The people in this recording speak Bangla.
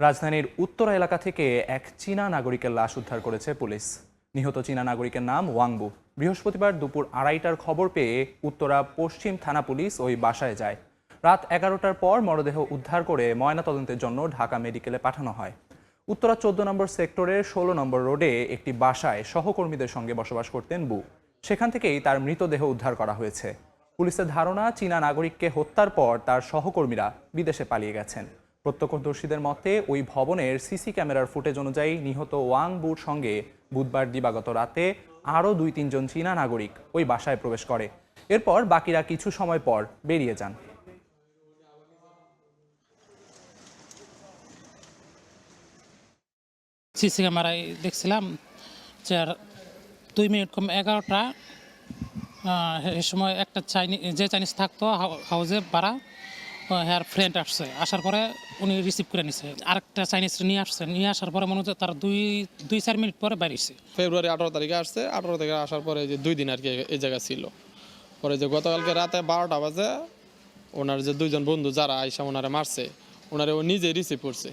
রাজধানীর উত্তরা এলাকা থেকে এক চীনা নাগরিকের লাশ উদ্ধার করেছে পুলিশ। নিহত চীনা নাগরিকের নাম ওয়াংবু। বৃহস্পতিবার দুপুর আড়াইটার খবর পেয়ে উত্তরা পশ্চিম থানা পুলিশ ওই বাসায় যায়। রাত এগারোটার পর মরদেহ উদ্ধার করে ময়নাতদন্তের জন্য ঢাকা মেডিকেলে পাঠানো হয়। উত্তরা চোদ্দ নম্বর সেক্টরের ষোলো নম্বর রোডে একটি বাসায় সহকর্মীদের সঙ্গে বসবাস করতেন বু। সেখান থেকেই তার মৃতদেহ উদ্ধার করা হয়েছে। পুলিশের ধারণা, চীনা নাগরিককে হত্যার পর তার সহকর্মীরা বিদেশে পালিয়ে গেছেন। প্রত্যক্ষদর্শীদের মতে, ওই ভবনের সিসি ক্যামেরার ফুটেজ অনুযায়ী নিহত ওয়াং বুর সঙ্গে বুধবার দিবাগত রাতে আরও দুই তিনজন চীনা নাগরিক ওই বাসায় প্রবেশ করে। এরপর বাকিরা কিছু সময় পর বেরিয়ে যান। সিসি ক্যামেরায় দেখছিলাম যে দুই মিনিট কম এগারোটা এই সময় একটা চাইনিজ যে চাইনিজ থাকতো হাউ- হাউজে ভাড়া হ্যার ফ্রেন্ড আসছে। আসার পরে উনি রিসিভ করে নিছে। আরেকটা চাইনিজ নিয়ে আসছে। নিয়ে আসার পরে মনে হচ্ছে তার দুই দুই, চার মিনিট পরে বেরিয়েছে ফেব্রুয়ারি আঠারো তারিখে আসছে। আঠারো তারিখে আসার পরে যে দুই দিন আর কি এই জায়গা ছিল। পরে যে গতকালকে রাতে বারোটা বাজে, ওনার যে দুইজন বন্ধু যারা আইসা, ওনারা মারছে, ওনারা ও নিজে রিসিভ করছে।